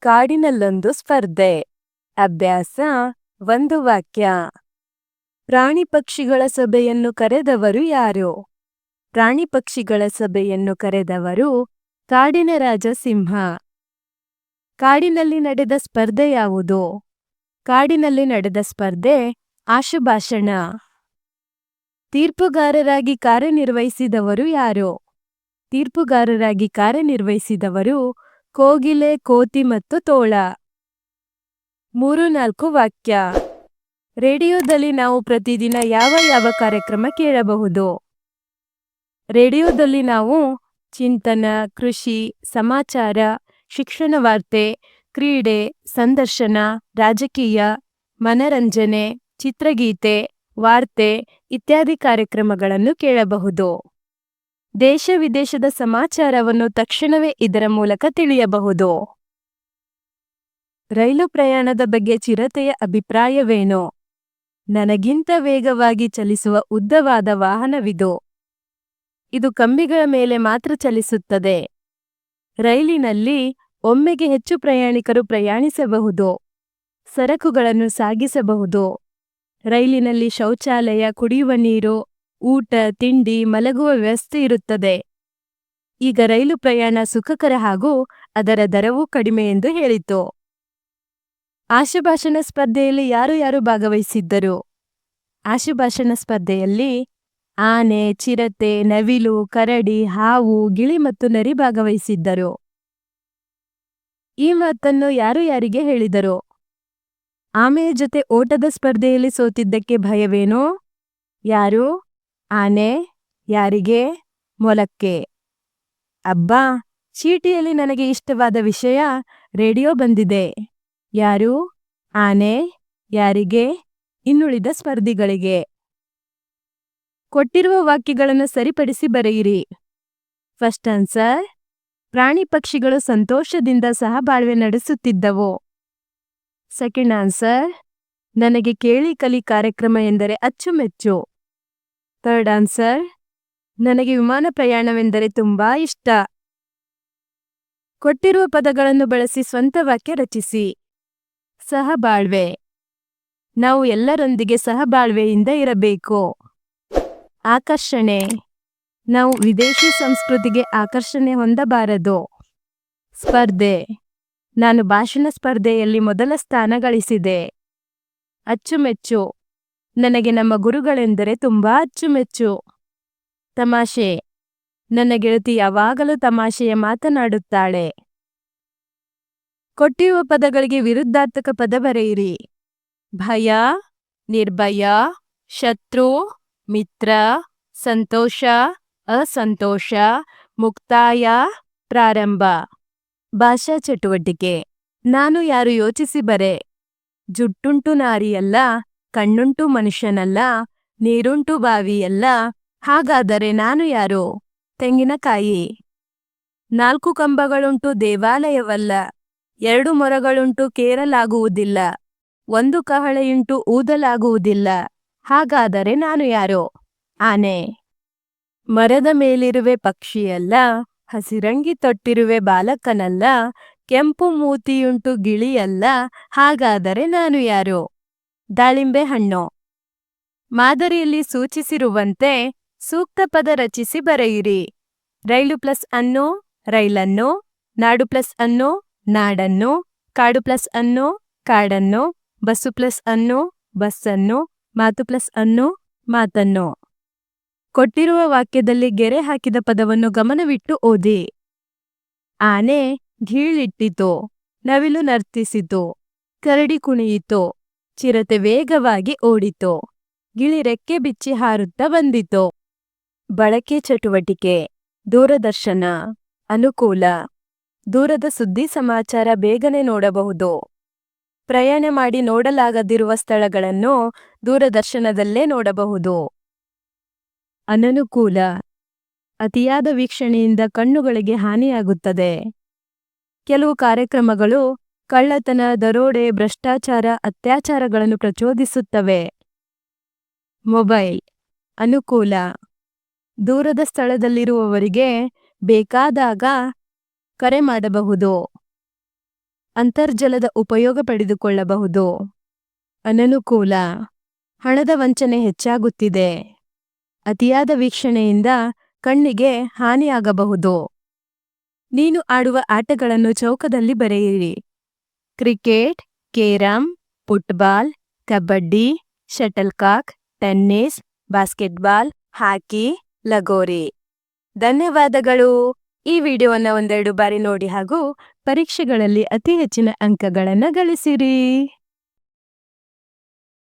ಕಾಡಿನಲ್ಲೊಂದು ಸ್ಪರ್ಧೆ. ಅಭ್ಯಾಸ. ಒಂದು ವಾಕ್ಯ. ಪ್ರಾಣಿ ಪಕ್ಷಿಗಳ ಸಭೆಯನ್ನು ಕರೆದವರು ಯಾರು? ಪ್ರಾಣಿ ಪಕ್ಷಿಗಳ ಸಭೆಯನ್ನು ಕರೆದವರು ಕಾಡಿನ ರಾಜ ಸಿಂಹ. ಕಾಡಿನಲ್ಲಿ ನಡೆದ ಸ್ಪರ್ಧೆ ಯಾವುದು? ಕಾಡಿನಲ್ಲಿ ನಡೆದ ಸ್ಪರ್ಧೆ ಆಶುಭಾಷಣ. ತೀರ್ಪುಗಾರರಾಗಿ ಕಾರ್ಯನಿರ್ವಹಿಸಿದವರು ಯಾರು? ತೀರ್ಪುಗಾರರಾಗಿ ಕಾರ್ಯನಿರ್ವಹಿಸಿದವರು ಕೋಗಿಲೆ, ಕೋತಿ ಮತ್ತು ತೋಳ. ಮೂರು ನಾಲ್ಕು ವಾಕ್ಯ. ರೇಡಿಯೋದಲ್ಲಿ ನಾವು ಪ್ರತಿದಿನ ಯಾವ ಯಾವ ಕಾರ್ಯಕ್ರಮ ಕೇಳಬಹುದು? ರೇಡಿಯೋದಲ್ಲಿ ನಾವು ಚಿಂತನ, ಕೃಷಿ, ಸಮಾಚಾರ, ಶಿಕ್ಷಣ ವಾರ್ತೆ, ಕ್ರೀಡೆ, ಸಂದರ್ಶನ, ರಾಜಕೀಯ, ಮನರಂಜನೆ, ಚಿತ್ರಗೀತೆ, ವಾರ್ತೆ ಇತ್ಯಾದಿ ಕಾರ್ಯಕ್ರಮಗಳನ್ನು ಕೇಳಬಹುದು. ದೇಶ ವಿದೇಶದ ಸಮಾಚಾರವನ್ನು ತಕ್ಷಣವೇ ಇದರ ಮೂಲಕ ತಿಳಿಯಬಹುದು. ರೈಲು ಪ್ರಯಾಣದ ಬಗ್ಗೆ ಚಿರತೆಯ ಅಭಿಪ್ರಾಯವೇನು? ನನಗಿಂತ ವೇಗವಾಗಿ ಚಲಿಸುವ ಉದ್ದವಾದ ವಾಹನವಿದು. ಇದು ಕಂಬಿಗಳ ಮೇಲೆ ಮಾತ್ರ ಚಲಿಸುತ್ತದೆ. ರೈಲಿನಲ್ಲಿ ಒಮ್ಮೆಗೆ ಹೆಚ್ಚು ಪ್ರಯಾಣಿಕರು ಪ್ರಯಾಣಿಸಬಹುದು. ಸರಕುಗಳನ್ನು ಸಾಗಿಸಬಹುದು. ರೈಲಿನಲ್ಲಿ ಶೌಚಾಲಯ, ಕುಡಿಯುವ ನೀರು ಊಟ, ತಿಂಡಿ, ಮಲಗುವ ವ್ಯವಸ್ಥೆ ಇರುತ್ತದೆ. ಈಗ ರೈಲು ಪ್ರಯಾಣ ಸುಖಕರ ಹಾಗೂ ಅದರ ದರವೂ ಕಡಿಮೆ ಎಂದು ಹೇಳಿತು. ಆಶುಭಾಷಣ ಸ್ಪರ್ಧೆಯಲ್ಲಿ ಯಾರು ಯಾರು ಭಾಗವಹಿಸಿದ್ದರು? ಆಶುಭಾಷಣ ಸ್ಪರ್ಧೆಯಲ್ಲಿ ಆನೆ, ಚಿರತೆ, ನವಿಲು, ಕರಡಿ, ಹಾವು, ಗಿಳಿ ಮತ್ತು ನರಿ ಭಾಗವಹಿಸಿದ್ದರು. ಈ ಮಾತನ್ನು ಯಾರು ಯಾರಿಗೆ ಹೇಳಿದರು? ಆಮೆಯ ಜೊತೆ ಓಟದ ಸ್ಪರ್ಧೆಯಲ್ಲಿ ಸೋತಿದ್ದಕ್ಕೆ ಭಯವೇನೋ? ಯಾರು? ಆನೆ ಯಾರಿಗೆ? ಮೊಲಕ್ಕೆ. ಅಬ್ಬಾ, ಚೀಟಿಯಲ್ಲಿ ನನಗೆ ಇಷ್ಟವಾದ ವಿಷಯ ರೇಡಿಯೋ ಬಂದಿದೆ. ಯಾರು? ಆನೆ ಯಾರಿಗೆ? ಇನ್ನುಳಿದ ಸ್ಪರ್ಧಿಗಳಿಗೆ. ಕೊಟ್ಟಿರುವ ವಾಕ್ಯಗಳನ್ನು ಸರಿಪಡಿಸಿ ಬರೆಯಿರಿ. ಫಸ್ಟ್ ಆನ್ಸರ್, ಪ್ರಾಣಿ ಪಕ್ಷಿಗಳು ಸಂತೋಷದಿಂದ ಸಹಬಾಳ್ವೆ ನಡೆಸುತ್ತಿದ್ದವು. ಸೆಕೆಂಡ್ ಆನ್ಸರ್, ನನಗೆ ಕೇಳಿ ಕಲಿ ಕಾರ್ಯಕ್ರಮ ಎಂದರೆ ಅಚ್ಚುಮೆಚ್ಚು. ಥರ್ಡ್ ಆನ್ಸರ್, ನನಗೆ ವಿಮಾನ ಪ್ರಯಾಣವೆಂದರೆ ತುಂಬಾ ಇಷ್ಟ. ಕೊಟ್ಟಿರುವ ಪದಗಳನ್ನು ಬಳಸಿ ಸ್ವಂತ ವಾಕ್ಯ ರಚಿಸಿ. ಸಹಬಾಳ್ವೆ. ನಾವು ಎಲ್ಲರೊಂದಿಗೆ ಸಹಬಾಳ್ವೆಯಿಂದ ಇರಬೇಕು. ಆಕರ್ಷಣೆ. ನಾವು ವಿದೇಶಿ ಸಂಸ್ಕೃತಿಗೆ ಆಕರ್ಷಣೆ ಹೊಂದಬಾರದು. ಸ್ಪರ್ಧೆ. ನಾನು ಭಾಷಣ ಸ್ಪರ್ಧೆಯಲ್ಲಿ ಮೊದಲ ಸ್ಥಾನ ಗಳಿಸಿದೆ. ಅಚ್ಚುಮೆಚ್ಚು. ನನಗೆ ನಮ್ಮ ಗುರುಗಳೆಂದರೆ ತುಂಬಾ ಅಚ್ಚುಮೆಚ್ಚು. ತಮಾಷೆ. ನನ್ನ ಗೆಳತಿ ಯಾವಾಗಲೂ ತಮಾಷೆಯ ಮಾತನಾಡುತ್ತಾಳೆ. ಕೊಟ್ಟಿರುವ ಪದಗಳಿಗೆ ವಿರುದ್ಧಾರ್ಥಕ ಪದ ಬರೆಯಿರಿ. ಭಯ, ನಿರ್ಭಯ, ಶತ್ರು, ಮಿತ್ರ, ಸಂತೋಷ, ಅಸಂತೋಷ, ಮುಕ್ತಾಯ, ಪ್ರಾರಂಭ. ಭಾಷಾ ಚಟುವಟಿಕೆ. ನಾನು ಯಾರು ಯೋಚಿಸಿ ಬರೆ. ಜುಟ್ಟುಂಟು ನಾರಿಯಲ್ಲ. ಕಣ್ಣುಂಟು ಮನುಷ್ಯನಲ್ಲ, ನೀರುಂಟು ಬಾವಿಯಲ್ಲ, ಹಾಗಾದರೆ ನಾನು ಯಾರು? ತೆಂಗಿನಕಾಯಿ. ನಾಲ್ಕು ಕಂಬಗಳುಂಟು ದೇವಾಲಯವಲ್ಲ, ಎರಡು ಮೊರಗಳುಂಟು ಕೇರಲಾಗುವುದಿಲ್ಲ, ಒಂದು ಕಹಳೆಯುಂಟು ಊದಲಾಗುವುದಿಲ್ಲ, ಹಾಗಾದರೆ ನಾನು ಯಾರೋ? ಆನೆ. ಮರದ ಮೇಲಿರುವೆ ಪಕ್ಷಿಯಲ್ಲ, ಹಸಿರಂಗಿ ತೊಟ್ಟಿರುವೆ ಬಾಲಕನಲ್ಲ, ಕೆಂಪು ಮೂತಿಯುಂಟು ಗಿಳಿಯಲ್ಲ, ಹಾಗಾದರೆ ನಾನು ಯಾರು? ದಾಳಿಂಬೆ ಹಣ್ಣು. ಮಾದರಿಯಲ್ಲಿ ಸೂಚಿಸಿರುವಂತೆ ಸೂಕ್ತ ಪದ ರಚಿಸಿ ಬರೆಯಿರಿ. ರೈಲು ಪ್ಲಸ್ ಅನ್ನು, ರೈಲನ್ನು, ನಾಡು ಪ್ಲಸ್ ಅನ್ನು, ನಾಡನ್ನು, ಕಾಡು ಪ್ಲಸ್ ಅನ್ನು, ಕಾಡನ್ನು, ಬಸ್ಸು ಪ್ಲಸ್ ಅನ್ನು, ಬಸ್ಸನ್ನು, ಮಾತು ಪ್ಲಸ್ ಅನ್ನು, ಮಾತನ್ನು. ಕೊಟ್ಟಿರುವ ವಾಕ್ಯದಲ್ಲಿ ಗೆರೆ ಹಾಕಿದ ಪದವನ್ನು ಗಮನವಿಟ್ಟು ಓದಿ. ಆನೆ ಘೀಳಿಟ್ಟಿತು ನವಿಲು ನರ್ತಿಸಿತು, ಕರಡಿ ಕುಣಿಯಿತು. ಚಿರತೆ ವೇಗವಾಗಿ ಓಡಿತು. ಗಿಳಿ ರೆಕ್ಕೆ ಬಿಚ್ಚಿ ಹಾರುತ್ತಾ ಬಂದಿತು. ಬಳಕೆ ಚಟುವಟಿಕೆ, ದೂರದರ್ಶನ, ಅನುಕೂಲ, ದೂರದ ಸುದ್ದಿ ಸಮಾಚಾರ ಬೇಗನೆ ನೋಡಬಹುದು. ಪ್ರಯಾಣ ಮಾಡಿ ನೋಡಲಾಗದಿರುವ ಸ್ಥಳಗಳನ್ನು ದೂರದರ್ಶನದಲ್ಲೇ ನೋಡಬಹುದು. ಅನನುಕೂಲ, ಅತಿಯಾದ ವೀಕ್ಷಣೆಯಿಂದ ಕಣ್ಣುಗಳಿಗೆ ಹಾನಿಯಾಗುತ್ತದೆ. ಕೆಲವು ಕಾರ್ಯಕ್ರಮಗಳು ಕಳ್ಳತನ, ದರೋಡೆ, ಭ್ರಷ್ಟಾಚಾರ ಅತ್ಯಾಚಾರಗಳನ್ನು ಪ್ರಚೋದಿಸುತ್ತವೆ. ಮೊಬೈಲ್ ಅನುಕೂಲ ದೂರದ ಸ್ಥಳದಲ್ಲಿರುವವರಿಗೆ ಬೇಕಾದಾಗ ಕರೆ ಮಾಡಬಹುದು. ಅಂತರ್ಜಲದ ಉಪಯೋಗ ಪಡೆದುಕೊಳ್ಳಬಹುದು. ಅನನುಕೂಲ ಹಣದ ವಂಚನೆ ಹೆಚ್ಚಾಗುತ್ತಿದೆ. ಅತಿಯಾದ ವೀಕ್ಷಣೆಯಿಂದ ಕಣ್ಣಿಗೆ ಹಾನಿಯಾಗಬಹುದು. ನೀನು ಆಡುವ ಆಟಗಳನ್ನು ಚೌಕದಲ್ಲಿ ಬರೆಯಿರಿ. Cricket, carrom, football, kabaddi shuttlecock tennis, basketball, hockey, lagori. ಧನ್ಯವಾದಗಳು. ಈ ವಿಡಿಯೋವನ್ನು ಒಂದೆರಡು ಬಾರಿ ನೋಡಿ ಹಾಗೂ ಪರೀಕ್ಷೆಗಳಲ್ಲಿ ಅತಿ ಹೆಚ್ಚಿನ ಅಂಕಗಳನ್ನು ಗಳಿಸಿರಿ.